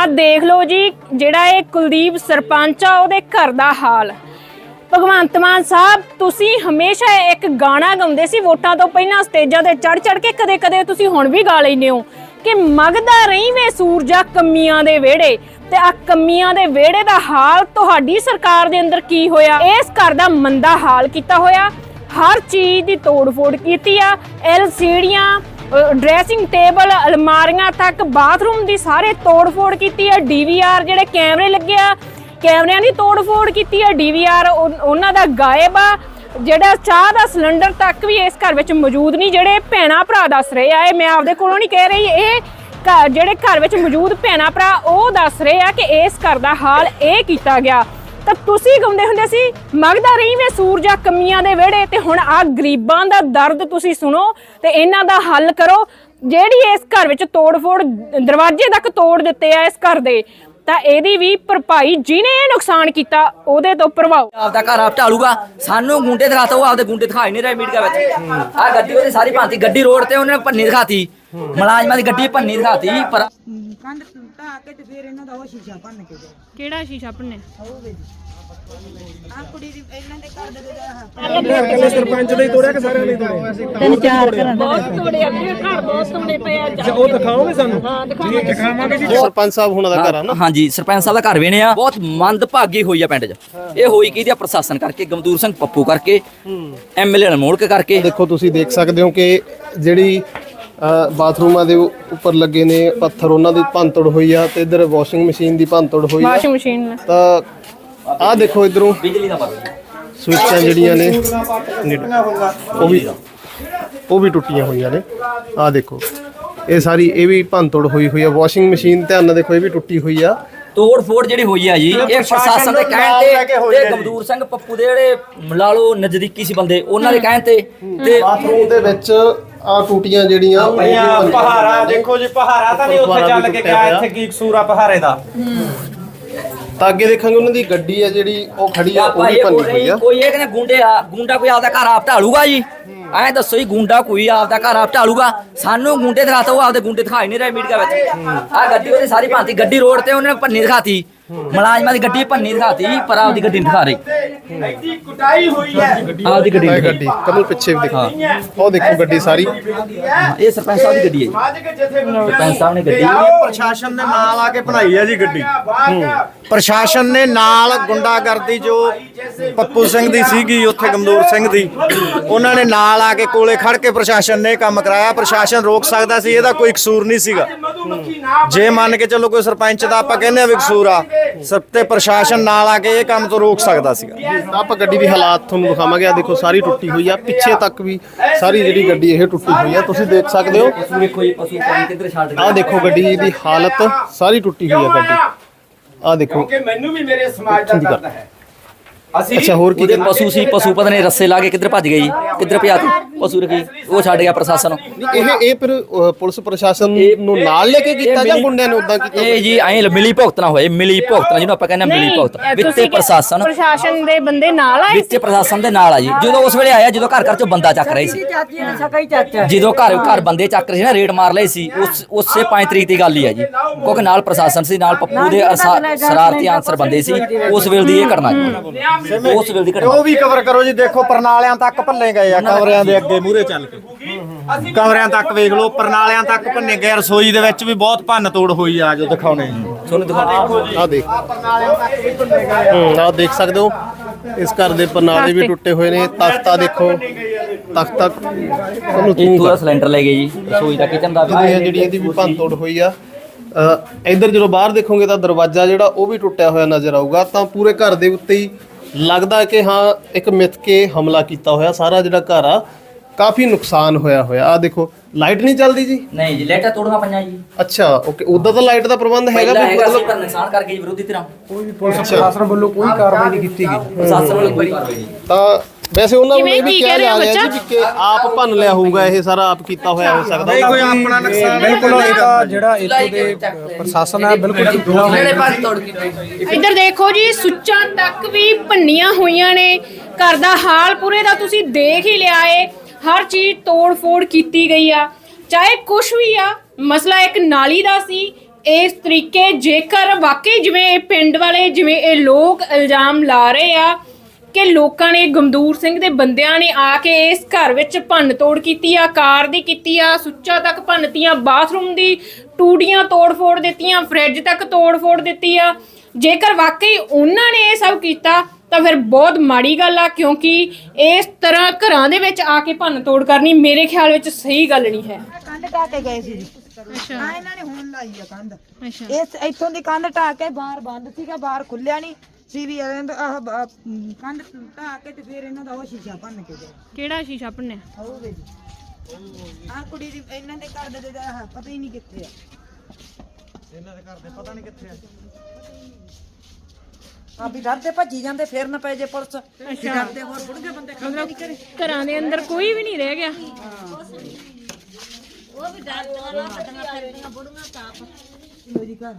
ਆਹ ਦੇਖ ਲਓ ਜੀ, ਜਿਹੜਾ ਇਹ ਕੁਲਦੀਪ ਸਰਪੰਚ ਆ, ਉਹਦੇ ਘਰ ਦਾ ਹਾਲ। ਭਗਵੰਤ ਮਾਨ ਸਾਹਿਬ, ਤੁਸੀਂ ਹਮੇਸ਼ਾ ਇੱਕ ਗਾਣਾ ਗਾਉਂਦੇ ਸੀ, ਵੋਟਾਂ ਤੋਂ ਪਹਿਲਾਂ ਸਟੇਜਾਂ ਤੇ ਚੜ ਚੜ ਕੇ ਕਦੇ-ਕਦੇ ਤੁਸੀਂ ਹੁਣ ਵੀ ਗਾ ਲੈਂਦੇ ਹੋ ਕਿ ਮਗਦਾ ਰਹੀ ਸੂਰਜਾ ਕਮੀਆਂ ਦੇ ਵਿਹੜੇ ਤੇ ਆ ਕਮੀਆਂ ਦੇ ਵਿਹੜੇ ਦਾ ਹਾਲ ਤੁਹਾਡੀ ਸਰਕਾਰ ਦੇ ਅੰਦਰ ਕੀ ਹੋਇਆ? ਇਸ ਘਰ ਦਾ ਮੰਦਾ ਹਾਲ ਕੀਤਾ ਹੋਇਆ। ਹਰ ਚੀਜ਼ ਦੀ ਤੋੜ-ਫੋੜ ਕੀਤੀ ਆ, ਐਲਸੀਡੀਆਂ ਡਰੈਸਿੰਗ ਟੇਬਲ ਅਲਮਾਰੀਆਂ ਤੱਕ ਬਾਥਰੂਮ ਦੀ ਸਾਰੇ ਤੋੜ-ਫੋੜ ਕੀਤੀ ਆ ਡੀਵੀਆਰ ਜਿਹੜੇ ਕੈਮਰੇ ਲੱਗੇ ਆ। ਕੈਮਰਿਆਂ ਦੀ ਤੋੜ-ਫੋੜ ਕੀਤੀ ਆ ਡੀਵੀਆਰ ਉਹਨਾਂ ਦਾ ਗਾਇਬ ਆ। ਜਿਹੜਾ ਚਾਹ ਦਾ ਸਿਲੰਡਰ ਤੱਕ ਵੀ ਇਸ ਘਰ ਵਿੱਚ ਮੌਜੂਦ ਨਹੀਂ, ਜਿਹੜੇ ਭੈਣਾ ਭਰਾ ਦੱਸ ਰਹੇ ਆ, ਇਹ ਮੈਂ ਆਪਦੇ ਕੋਲੋਂ ਨਹੀਂ ਕਹਿ ਰਹੀ, ਇਹ ਘਰ ਜਿਹੜੇ ਘਰ ਵਿੱਚ ਮੌਜੂਦ ਭੈਣਾ ਭਰਾ ਉਹ ਦੱਸ ਰਹੇ ਆ ਕਿ ਇਸ ਘਰ ਦਾ ਹਾਲ ਇਹ ਕੀਤਾ ਗਿਆ। ਤਾਂ ਤੁਸੀਂ ਗਾਉਂਦੇ ਹੁੰਦੇ ਸੀ, ਮਗਦਾ ਰਹੀ ਮੈਂ ਸੂਰਜਾ ਕਮੀਆਂ ਦੇ ਵਿਹੜੇ ਤੇ ਹੁਣ ਆ ਗਰੀਬਾਂ ਦਾ ਦਰਦ ਤੁਸੀਂ ਸੁਣੋ ਤੇ ਇਹਨਾਂ ਦਾ ਹੱਲ ਕਰੋ। ਜਿਹੜੀ ਇਸ ਘਰ ਵਿੱਚ ਤੋੜ-ਫੋੜ ਦਰਵਾਜ਼ੇ ਤੱਕ ਤੋੜ ਦਿੱਤੇ ਆ ਇਸ ਘਰ ਦੇ, ਤਾਂ ਇਹਦੀ ਵੀ ਭਰਪਾਈ ਜਿਹਨੇ ਇਹ ਨੁਕਸਾਨ ਕੀਤਾ, ਉਹਦੇ ਤੋਂ ਭਰਵਾਓ ਆਪਦਾ ਘਰ ਆਪ ਢਾਲੂਗਾ, ਸਾਨੂੰ ਗੁੰਡੇ ਦਿਖਾਤਾ ਉਹ ਆਪਦੇ ਗੁੰਡੇ ਦਿਖਾਈ ਨਹੀਂ ਰਹੇ ਮੀਡੀਆ ਵਿੱਚ। ਆ ਗੱਡੀ ਉਹਦੀ ਸਾਰੀ ਭਾਂਤੀ, ਗੱਡੀ ਰੋਡ ਤੇ ਉਹਨੇ ਭੰਨੀ ਦਿਖਾਤੀ। ਮੁਲਾਜ਼ਮਾਂ ਦੀ ਗੱਡੀ ਭੰਨੀ ਦਿਖਾਤੀ ਪਰ ਕੰਧ ਢਾ ਕੇ ਤੇ ਫਿਰ ਇਹਨਾਂ ਦਾ ਉਹ ਸ਼ੀਸ਼ਾ ਭੰਨ ਕੇ ਗਿਆ ਕਿਹੜਾ ਸ਼ੀਸ਼ਾ ਭੰਨੇ ਆ ਕੁੜੀ ਦੀ ਇਹਨਾਂ ਦੇ ਘਰ ਦੇ ਜਿਹੜਾ ਸਰਪੰਚ ਦੇ ਹੀ ਤੋੜਿਆ ਕਿ ਸਾਰਿਆਂ ਦੇ ਹੀ ਤੋੜਿਆ? ਤਿੰਨ ਚਾਰ ਘਰਾਂ ਬਹੁਤ ਤੋੜੇ ਆ ਮੇਰੇ ਘਰ ਬਹੁਤ ਤੋੜੇ ਪਏ ਆ ਉਹ ਦਿਖਾਓਗੇ ਸਾਨੂੰ? ਜੀ ਦਿਖਾਵਾਂਗੇ। ਜੀ। ਸਰਪੰਚ ਸਾਹਿਬ ਹੁਣਾਂ ਦਾ ਘਰ ਆ ਨਾ? ਹਾਂਜੀ ਸਰਪੰਚ ਸਾਹਿਬ ਦਾ ਘਰ ਵੇਣੇ ਆ। ਬਹੁਤ ਮੰਦਭਾਗੀ ਹੋਈ ਆ ਪਿੰਡ 'ਚ। ਇਹ ਹੋਈ ਕਿਹਦੀ ਆ? ਪ੍ਰਸ਼ਾਸਨ ਕਰਕੇ ਗਮਦੂਰ ਸਿੰਘ ਪੱਪੂ ਕਰਕੇ ਐਮਐਲਏ ਅਨਮੋਲਕ ਕਰਕੇ। ਦੇਖੋ ਤੁਸੀਂ ਦੇਖ ਸਕਦੇ ਹੋ ਕਿ ਜਿਹੜੀ ਬਾਥਰੂਮਾਂ ਦੇ ਉੱਪਰ ਲੱਗੇ ਨੇ ਪੱਥਰ ਉਹਨਾਂ ਦੀ ਭੰਤੜ ਹੋਈ ਆ ਤੇ ਇਧਰ ਵਾਸ਼ਿੰਗ ਮਸ਼ੀਨ ਦੀ ਭੰਤੜ ਹੋਈ ਆ। ਵਾਸ਼ਿੰਗ ਮਸ਼ੀਨ ਤਾਂ ਆਹ ਦੇਖੋ ਇਧਰੋਂ। ਬਿਜਲੀ ਦਾ ਸਵਿੱਚਾਂ ਜਿਹੜੀਆਂ ਨੇ ਉਹ ਵੀ ਉਹ ਵੀ ਟੁੱਟੀਆਂ ਹੋਈਆਂ ਨੇ। ਆਹ ਦੇਖੋ ਇਹ ਸਾਰੀ ਇਹ ਵੀ ਭੰਤੜ ਹੋਈ ਹੋਈ ਆ। ਵਾਸ਼ਿੰਗ ਮਸ਼ੀਨ ਧਿਆਨ ਨਾਲ ਦੇਖੋ ਇਹ ਵੀ ਟੁੱਟੀ ਹੋਈ ਆ। ਤੋੜ ਫੋੜ ਜਿਹੜੀ ਹੋਈ ਆ ਜੀ ਇਹ ਪ੍ਰਸ਼ਾਸਨ ਦੇ ਕਹਿਣ ਤੇ ਤੇ ਗਮਦੂਰ ਸਿੰਘ ਪੱਪੂ ਦੇ ਜਿਹੜੇ ਲਾ ਲਓ ਨਜ਼ਦੀਕੀ ਸੀ ਬੰਦੇ ਉਹਨਾਂ ਦੇ ਕਹਿਣ ਤੇ ਤੇ ਬਾਥਰੂਮ ਦੇ ਵਿੱਚ ਆ ਟੂਟੀਆਂ ਜਿਹੜੀਆਂ ਉਹ ਪਹਾੜਾ ਦੇਖੋ ਜੀ ਪਹਾੜਾ ਤਾਂ ਨਹੀਂ ਉੱਥੇ ਚੱਲ ਕੇ ਗਿਆ ਇੱਥੇ ਕੀ ਕਸੂਰ ਆ ਪਹਾੜੇ ਦਾ? ਤਾਂ ਅੱਗੇ ਦੇਖਾਂਗੇ ਉਹਨਾਂ ਦੀ ਗੱਡੀ ਆ ਜਿਹੜੀ ਉਹ ਖੜੀ ਆ ਉਹ ਵੀ ਭੰਨੀ ਹੋਈ ਆ। ਕੋਈ ਇਹ ਕਹਿੰਦੇ ਗੁੰਡੇ ਆ ਗੁੰਡਾ ਕੋਈ ਆਪਦਾ ਘਰ ਆਪ ਢਾਲੂਗਾ ਜੀ? ਐਂ ਦੱਸੋ ਜੀ ਗੁੰਡਾ ਕੋਈ ਆਪਦਾ ਘਰ ਆਪ ਢਾਲੂਗਾ? ਸਾਨੂੰ ਗੁੰਡੇ ਦਿਖਾਤਾ ਉਹ ਆਪਦੇ ਗੁੰਡੇ ਦਿਖਾਈ ਨਹੀਂ ਰਹੇ ਮੀਡੀਆ ਵਿੱਚ। ਆ ਗੱਡੀ ਉਹਦੀ ਸਾਰੀ ਭਾਂਤੀ ਗੱਡੀ ਰੋਡ ਤੇ ਉਹਨੇ ਭੰਨੀ ਦਿਖਾਤੀ। ਮੁਲਾਜ਼ਮਾਂ ਦੀ ਗੱਡੀ ਭੰਨੀ ਦਿਖਾਤੀ ਪਰ ਆਪਦੀ ਗੱਡੀ ਦਿਖਾ ਰਹੀ। ਐਡੀ ਕੁਟਾਈ ਹੋਈ ਹੈ। ਆਪਦੀ ਗੱਡੀ ਇਹ ਗੱਡੀ ਕਮਲ ਪਿੱਛੇ ਵੀ ਦੇਖੋ। ਉਹ ਦੇਖੋ ਗੱਡੀ ਸਾਰੀ। ਹਾਂ, ਇਹ ਸਰਪੰਚ ਸਾਹਿਬ ਦੀ ਗੱਡੀ ਹੈ ਸਰਪੰਚ ਸਾਹਿਬ ਨੇ ਗੱਡੀ। ਪ੍ਰਸ਼ਾਸਨ ਨੇ ਨਾਲ ਆ ਕੇ ਬਣਾਈ ਹੈ ਜੀ ਗੱਡੀ। ਪ੍ਰਸ਼ਾਸਨ ਨੇ ਨਾਲ ਗੁੰਡਾਗਰਦੀ ਜੋ ਪੱਪੂ ਸਿੰਘ ਦੀ ਸੀਗੀ ਉੱਥੇ ਗਮਦੂਰ ਸਿੰਘ ਦੀ ਉਹਨਾਂ ਨੇ ਨਾਲ ਆ ਕੇ ਕੋਲੇ ਖੜ ਕੇ ਪ੍ਰਸ਼ਾਸਨ ਨੇ ਇਹ ਕੰਮ ਕਰਾਇਆ। ਪ੍ਰਸ਼ਾਸਨ ਰੋਕ ਸਕਦਾ ਸੀ ਇਹਦਾ ਕੋਈ ਕਸੂਰ ਨਹੀਂ ਸੀਗਾ। ਜੇ ਮੰਨ ਕੇ ਚੱਲੋ ਕੋਈ ਸਰਪੰਚ ਦਾ ਆਪਾਂ ਕਹਿੰਦੇ ਆ ਵੀ ਕਸੂਰ ਆ ਸਭ ਤੇ ਪ੍ਰਸ਼ਾਸਨ ਨਾਲ ਆ ਕੇ ਇਹ ਕੰਮ ਤੋਂ ਰੋਕ ਸਕਦਾ ਸੀਗਾ। ਆਪਾਂ ਗੱਡੀ ਦੀ ਹਾਲਾਤ ਤੁਹਾਨੂੰ ਦਿਖਾਵਾਂਗੇ। ਆ ਦੇਖੋ ਸਾਰੀ ਟੁੱਟੀ ਹੋਈ ਆ। ਪਿੱਛੇ ਤੱਕ ਵੀ ਸਾਰੀ ਜਿਹੜੀ ਗੱਡੀ ਇਹ ਟੁੱਟੀ ਹੋਈ ਆ। ਤੁਸੀਂ ਦੇਖ ਸਕਦੇ ਹੋ। ਵੇਖੋ ਪਸ਼ੂ ਪਾਣੀ ਕਿੱਧਰ ਛੱਡ ਆਹ ਦੇਖੋ ਗੱਡੀ ਦੀ ਹਾਲਤ ਸਾਰੀ ਟੁੱਟੀ ਹੋਈ ਆ ਗੱਡੀ। ਆਹ ਦੇਖੋ। ਕਿ ਮੈਨੂੰ ਵੀ ਮੇਰੇ ਸਮਾਜ ਦਾ ਦਰਦ ਹੈ। ਅਸੀਂ ਅੱਛਾ ਹੋਰ ਕੀ ਉਹਦੇ ਪਸ਼ੂ ਸੀ ਪਸ਼ੂ ਪਤਾ ਨਹੀਂ ਰੱਸੇ ਲਾ ਕੇ ਕਿੱਧਰ ਭੱਜ ਗਏ ਜੀ? ਕਿੱਧਰ ਭਜਾਤੀ ਪਸ਼ੂ ਰਖੀ ਉਹ ਛੱਡ ਗਿਆ ਪ੍ਰਸ਼ਾਸਨ। ਇਹ ਇਹ ਫਿਰ ਪੁਲਿਸ ਪ੍ਰਸ਼ਾਸਨ ਨੂੰ ਨਾਲ ਲੈ ਕੇ ਕੀਤਾ ਜਾਂ ਗੁੰਡਿਆਂ ਨੇ ਉਦਾਂ ਕੀਤਾ? ਇਹ ਜੀ ਐਂ ਮਿਲੀ ਭੁਗਤਣਾ ਹੋਏ ਮਿਲੀ ਭੁਗਤਣਾ ਜਿਹਨੂੰ ਆਪਾਂ ਕਹਿੰਦੇ ਆ ਮਿਲੀ ਭੁਗਤ। ਵਿੱਤੇ ਪ੍ਰਸ਼ਾਸਨ ਪ੍ਰਸ਼ਾਸਨ ਦੇ ਬੰਦੇ ਨਾਲ ਆਏ ਵਿੱਤੇ ਪ੍ਰਸ਼ਾਸਨ ਦੇ ਨਾਲ ਆ ਜੀ। ਜਦੋਂ ਉਸ ਵੇਲੇ ਆਇਆ ਜਦੋਂ ਘਰ ਘਰ ਚੋਂ ਬੰਦਾ ਚੱਕ ਰਹੇ ਸੀ। ਚਾਚੀ ਨੇ ਸਕਾ ਹੀ ਚਾਚਾ। ਜਦੋਂ ਘਰ ਘਰ ਬੰਦੇ ਚੱਕ ਰਹੇ ਸੀ ਨਾ ਰੇਡ ਮਾਰ ਲਏ ਸੀ ਉਸ ਉਸੇ 5 ਤਰੀਕ ਦੀ ਗੱਲ ਹੀ ਹੈ ਜੀ। ਕਿਉਂਕਿ ਨਾਲ ਪ੍ਰਸ਼ਾਸਨ ਸੀ ਨਾਲ ਪੱਪੂ ਦੇ ਅਰਸਾ- ਸ਼ਰਾਰਤੀ ਆਨਸਰ ਬੰਦੇ ਸੀ। ਉਸ ਵੇਲੇ ਦੀ ਇਹ ਘਟਨਾ ਜੀ। ਉਸ ਵੇਲੇ ਦੀ ਘਟਨਾ। ਉਹ ਵੀ ਕਵਰ ਕਰੋ ਜੀ ਦੇਖੋ ਪਰਨਾਲਿਆਂ ਤੱਕ ਭੰਨੇ ਗਏ ਆ ਕਮਰਿਆਂ ਦੇ ਅੱਗੇ। ਮੂਹਰੇ ਚੱਲ ਕੇ। ਕਮਰਿਆਂ ਤੱਕ ਵੇਖ ਲਓ ਪਰਨਾਲਿਆਂ ਤੱਕ ਭੰਨੇ ਗਏ ਰਸੋਈ ਦੇ ਵਿੱਚ ਵੀ ਬਹੁਤ ਭੰਨ ਤੋੜ ਹੋਈ ਆ ਜੋ ਦਿਖਾਉਣੇ ਤੁਹਾਨੂੰ ਦਿਖਾਓ ਆਹ ਦੇਖ। ਹੂੰ ਆਹ ਦੇਖ ਸਕਦੇ ਹੋ। ਇਸ ਘਰ ਦੇ ਪਰਨਾਲੇ ਵੀ ਟੁੱਟੇ ਹੋਏ ਨੇ। ਤਖਤਾ ਦੇਖੋ। ਤਖਤਾ ਤੁਹਾਨੂੰ ਤੂੰ ਪੂਰਾ ਸਿਲੰਡਰ ਲੈ ਗਏ ਜੀ। ਰਸੋਈ ਦਾ ਕਿਚਨ ਦਾ ਹੈ ਜਿਹੜੀ ਇਹਦੀ ਵੀ ਭੰਨ ਤੋੜ ਹੋਈ ਆ। ਅ, ਇੱਧਰ ਜਦੋਂ ਬਾਹਰ ਦੇਖੋਗੇ ਤਾਂ ਦਰਵਾਜ਼ਾ ਜਿਹੜਾ ਉਹ ਵੀ ਟੁੱਟਿਆ ਹੋਇਆ ਨਜ਼ਰ ਆਊਗਾ। ਤਾਂ ਪੂਰੇ ਘਰ ਦੇ ਉੱਤੇ ਹੀ ਲੱਗਦਾ ਕਿ ਹਾਂ ਇੱਕ ਮਿੱਥ ਕੇ ਹਮਲਾ ਕੀਤਾ ਹੋਇਆ ਸਾਰਾ ਜਿਹੜਾ ਘਰ ਆ। ਕਾਫੀ ਨੁਕਸਾਨ ਹੋਇਆ ਹੋਇਆ। ਆ ਦੇਖੋ ਲਾਈਟ ਨਹੀਂ ਚੱਲਦੀ ਜੀ? ਨਹੀਂ ਜੀ ਲੈਟਾ ਤੋੜਨਾ ਪਈਆਂ ਜੀ। ਅੱਛਾ ਓਕੇ ਉਦਾਂ ਤਾਂ ਲਾਈਟ ਦਾ ਪ੍ਰਬੰਧ ਹੈਗਾ ਵੀ ਮਤਲਬ ਪਰ ਨੁਕਸਾਨ ਕਰ ਗਈ ਵਿਰੋਧੀ ਧਿਰਾਂ। ਪ੍ਰਸ਼ਾਸਨ ਵੱਲੋਂ ਕੋਈ ਕਾਰਵਾਈ ਨਹੀਂ ਕੀਤੀ ਗਈ। ਪ੍ਰਸ਼ਾਸਨ ਵੱਲੋਂ ਕੋਈ ਕਾਰਵਾਈ ਨਹੀਂ। ਤਾਂ ਵੈਸੇ ਉਹਨਾਂ ਨੂੰ ਇਹ ਵੀ ਕੀ ਕਿਹਾ ਜਾ ਰਿਹਾ ਜੀ? ਵੀ ਕਿ ਆਪ ਭੰਨ ਲਿਆ ਹੋਊਗਾ ਇਹ ਸਾਰਾ ਆਪ ਕੀਤਾ ਹੋਇਆ ਹੋ ਸਕਦਾ। ਨਹੀਂ ਕੋਈ ਆਪਣਾ ਨੁਕਸਾਨ ਬਿਲਕੁਲ ਇਹ ਤਾਂ ਜਿਹੜਾ ਇੱਥੋਂ ਦੇ ਪ੍ਰਸ਼ਾਸਨ ਹੈ ਬਿਲਕੁਲ ਝੂਠਾ ਇੱਧਰ ਦੇਖੋ ਜੀ ਸੁੱਚਾਂ ਤੱਕ ਵੀ ਭੰਨੀਆਂ ਹੋਈਆਂ ਨੇ। ਘਰ ਦਾ ਹਾਲ ਪੂਰੇ ਦਾ ਤੁਸੀਂ ਦੇਖ ਹੀ ਲਿਆ ਏ। ਹਰ ਚੀਜ਼ ਤੋੜ-ਫੋੜ ਕੀਤੀ ਗਈ ਆ। ਚਾਹੇ ਕੁਛ ਵੀ ਆ, ਮਸਲਾ ਇੱਕ ਨਾਲੀ ਦਾ ਸੀ, ਇਸ ਤਰੀਕੇ ਜੇਕਰ ਵਾਕਈ ਜਿਵੇਂ ਇਹ ਪਿੰਡ ਵਾਲੇ, ਜਿਵੇਂ ਇਹ ਲੋਕ ਇਲਜ਼ਾਮ ਲਾ ਰਹੇ ਆ ਕਿ ਲੋਕਾਂ ਨੇ ਗਮਦੂਰ ਸਿੰਘ ਦੇ ਬੰਦਿਆਂ ਨੇ ਆ ਕੇ ਇਸ ਘਰ ਵਿੱਚ ਭੰਨ ਤੋੜ ਕੀਤੀ ਆ, ਕਾਰ ਦੀ ਕੀਤੀ ਆ, ਸੁੱਚਾ ਤੱਕ ਭੰਨਤੀਆਂ, ਬਾਥਰੂਮ ਦੀ ਟੂੜੀਆਂ ਤੋੜ ਫੋੜ ਦਿੱਤੀਆਂ, ਫ੍ਰਿਜ ਤੱਕ ਤੋੜ ਫੋੜ ਦਿੱਤੀ ਆ। ਜੇਕਰ ਵਾਕਈ ਉਹਨਾਂ ਨੇ ਇਹ ਸਭ ਕੀਤਾ ਤਾਂ ਫਿਰ ਬਹੁਤ ਮਾੜੀ ਗੱਲ ਆ ਕਿਉਂਕਿ ਇਸ ਤਰ੍ਹਾਂ ਘਰਾਂ ਦੇ ਵਿੱਚ ਆ ਕੇ ਭੰਨ ਤੋੜ ਕਰਨੀ ਮੇਰੇ ਖਿਆਲ ਵਿੱਚ ਸਹੀ ਗੱਲ ਨਹੀਂ ਹੈ। ਕੰਧ ਢਾ ਕੇ ਗਏ ਸੀ ਜੀ। ਅੱਛਾ। ਆ ਇਹਨਾਂ ਨੇ ਹੁਣ ਲਾਈ ਆ ਕੰਧ। ਅੱਛਾ। ਇਸ ਇੱਥੋਂ ਦੀ ਕੰਧ ਢਾ ਕੇ ਬਾਹਰ ਬੰਦ ਸੀਗਾ ਬਾਹਰ ਖੁੱਲਿਆ ਨਹੀਂ। ਸੀ ਵੀ ਇਹਨਾਂ ਦਾ ਆਹ ਬ- ਅਮ, ਕੰਧ ਢਾ ਕੇ ਤੇ ਫਿਰ ਇਹਨਾਂ ਦਾ ਉਹ ਸ਼ੀਸ਼ਾ ਭੰਨ ਕੇ ਗਏ। ਕਿਹੜਾ ਸ਼ੀਸ਼ਾ ਭੰਨਿਆ? ਹੋਵੇ ਜੀ। ਆ ਕੁੜੀ ਦੀ ਇਹਨਾਂ ਦੇ ਘਰ ਦੇ ਦਾ ਪਤਾ ਹੀ ਨਹੀਂ ਕਿੱਥੇ ਆ। ਆ ਵੀ ਡਰਦੇ ਭੱਜੀ ਜਾਂਦੇ ਫਿਰ ਨਾ ਪੈ ਜੇ ਪੁਲਿਸ। ਵੀ ਡਰਦੇ ਹੋਰ ਬੁੜਗੇ ਬੰਦੇ ਖੰਦੇ ਨਹੀਂ ਕਰੇ ਘਰਾਂ ਦੇ ਅੰਦਰ ਕੋਈ ਵੀ ਨਹੀਂ ਰਹਿ ਗਿਆ। ਲੋ ਜੀ ਘਰ।